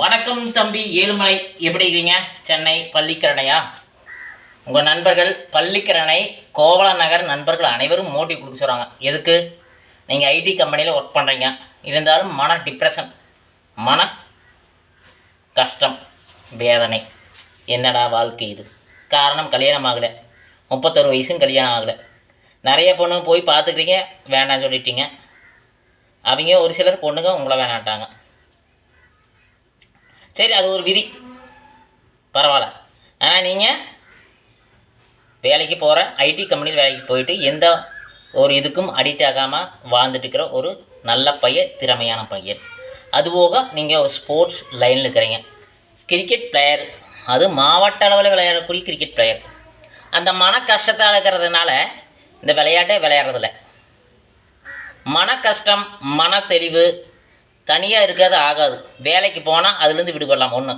வணக்கம் தம்பி ஏழுமலை. எப்படி இருக்கீங்க? சென்னை பள்ளிக்கரணையா? உங்கள் நண்பர்கள் பள்ளிக்கரணை கோவள நகர் நண்பர்கள் அனைவரும் மோட்டிவ் கொடுக்க சொல்கிறாங்க எதுக்கு? நீங்கள் ஐடி கம்பெனியில் ஒர்க் பண்ணுறீங்க இருந்தாலும் மன டிப்ரெஷன் மன கஷ்டம் வேதனை. என்னடா வாழ்க்கை இது? காரணம் கல்யாணம் ஆகலை. முப்பத்தொரு வயசும் கல்யாணம் ஆகலை. நிறைய பொண்ணு போய் பார்த்துக்கிறீங்க வேணாம் சொல்லிட்டீங்க. அவங்க ஒரு சிலர் பொண்ணுங்க உங்களை வேணாட்டாங்க சரி அது ஒரு விதி. பரவாயில்ல. ஆனால் நீங்கள் வேலைக்கு போகிற ஐடி கம்பெனியில் வேலைக்கு போயிட்டு எந்த ஒரு இதுக்கும் அடிக்ட் ஆகாமல் வாழ்ந்துட்டுருக்கிற ஒரு நல்ல பையன் திறமையான பையன். அதுபோக நீங்கள் ஒரு ஸ்போர்ட்ஸ் லைனில் இருக்கிறீங்க. கிரிக்கெட் பிளேயர் அது மாவட்ட அளவில் விளையாடக்கூடிய கிரிக்கெட் பிளேயர் அந்த மன கஷ்டத்தால் இருக்கிறதுனால இந்த விளையாட்டே விளையாடுறதில்ல. மன கஷ்டம் மன தெளிவு தனியாக இருக்காது ஆகாது. வேலைக்கு போனால் அதுலேருந்து விடுபடலாம் ஒன்று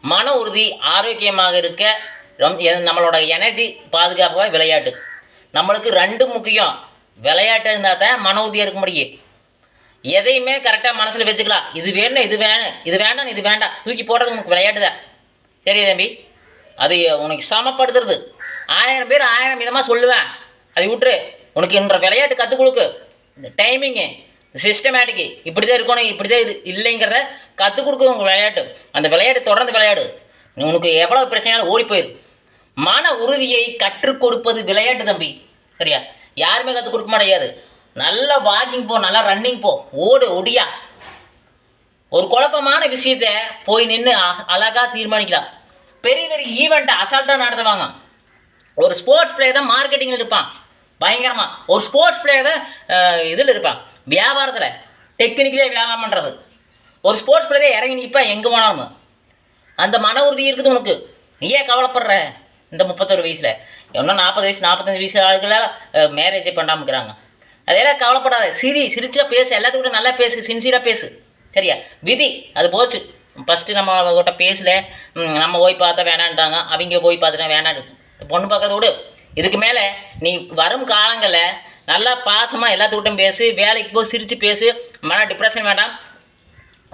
மன உறுதி ஆரோக்கியமாக இருக்க எ- நம்மளோட எனர்ஜி பாதுகாப்பாக விளையாட்டு. நம்மளுக்கு ரெண்டு முக்கியம். விளையாட்டு இருந்தால் தான் மன உறுதியாக இருக்க முடியும். எதையுமே கரெக்டாக மனசில் வச்சுக்கலாம். இது வேணும் இது வேணும் இது வேண்டாம் இது வேண்டாம். தூக்கி போடுறது உனக்கு விளையாட்டு தான். சரி தம்பி? அது உனக்கு சமப்படுத்துறது ஆயிரம் பேர் ஆயிரம் விதமாக சொல்லுவேன். அதை விட்டுரு. உனக்கு என்ற விளையாட்டு கற்றுக் கொடுக்கு. இந்த டைமிங்கு சிஸ்டமேட்டிக்கு இப்படி தான் இருக்கணும் இப்படி தான் இது இல்லைங்கிறத கற்றுக் கொடுக்குது உங்கள் விளையாட்டு. அந்த விளையாட்டு தொடர்ந்து விளையாடு. உனக்கு எவ்வளோ பிரச்சனையாலும் ஓடி போயிரு. மன உறுதியை கற்றுக் கொடுப்பது விளையாட்டு தம்பி. சரியா? யாருமே கற்றுக் கொடுக்க முடியாது நல்லா வாக்கிங் போ நல்லா ரன்னிங் போ. ஓடு ஒடியா. ஒரு குழப்பமான விஷயத்த போய் நின்று அழகாக தீர்மானிக்கலாம். பெரிய பெரிய ஈவெண்ட்டை அசால்ட்டாக நடத்துவாங்க. ஒரு ஸ்போர்ட்ஸ் பிளேயர் தான் மார்க்கெட்டிங்கில் இருப்பான். பயங்கரமாக ஒரு ஸ்போர்ட்ஸ் பிளேயர் தான் இதில் இருப்பான். வியாபாரத்தில். டெக்னிக்கலே வியாபாரம் பண்ணுறது ஒரு ஸ்போர்ட்ஸ் பிளேயர் இறங்கி நிற்பேன் எங்கே போனாலும். அந்த மன உறுதி இருக்குது உனக்கு. நீ ஏன் கவலைப்படுற? இந்த முப்பத்தொரு வயசில். இன்னும் நாற்பது வயசு நாற்பத்தஞ்சு வயசு ஆளுகளால் மேரேஜே பண்ணாமக்கிறாங்க அதெல்லாம் கவலைப்படாத. சிரி சிரிச்சா பேசு. எல்லாத்துக்கூட நல்லா பேசு. சின்சியராக பேசு. சரியா? விதி. அது போச்சு. ஃபஸ்ட்டு நம்ம அவங்ககிட்ட பேசல. நம்ம போய் பார்த்தா வேணான்ட்டாங்க. அவங்க போய் பார்த்துட்டா வேணான்னு. பொண்ணு பார்க்கறத விடு. இதுக்கு மேலே நீ வரும் காலங்களில் நல்லா பாசமாக எல்லாத்துக்கிட்டும் பேசு வேலைக்கு போய் சிரித்து பேசு மன டிப்ரெஷன் வேண்டாம்.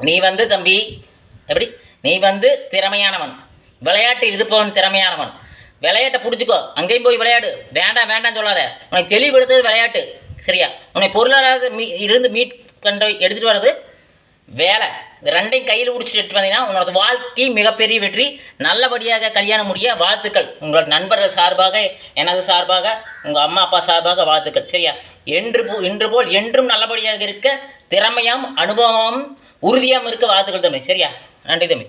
நீ வந்து தம்பி எப்படி? நீ வந்து திறமையானவன். விளையாட்டு இருப்பவன் திறமையானவன். விளையாட்டை பிடிச்சிக்கோ. அங்கேயும் போய் விளையாடு. வேண்டாம் வேண்டாம் சொல்லாத. உனக்கு தெளிவுபடுத்துறது விளையாட்டு. சரியா? உன்னை பொருளாதார மீ இருந்து மீட் பண்ணுற எடுத்துகிட்டு வர்றது வேலை. இந்த ரெண்டையும் கையில் பிடிச்சிட்டு வந்தீங்கன்னா உங்களோட வாழ்க்கை மிகப்பெரிய வெற்றி. நல்லபடியாக கல்யாணம் முடிய வாழ்த்துக்கள். உங்களோட நண்பர்கள் சார்பாக எனது சார்பாக உங்கள் அம்மா அப்பா சார்பாக வாழ்த்துக்கள். சரியா? என்று போ இன்று போல் என்றும் நல்லபடியாக இருக்க திறமையாம் அனுபவமும் உறுதியாகவும் இருக்க வாழ்த்துக்கள் தம்பி. சரியா? நன்றி தம்பி.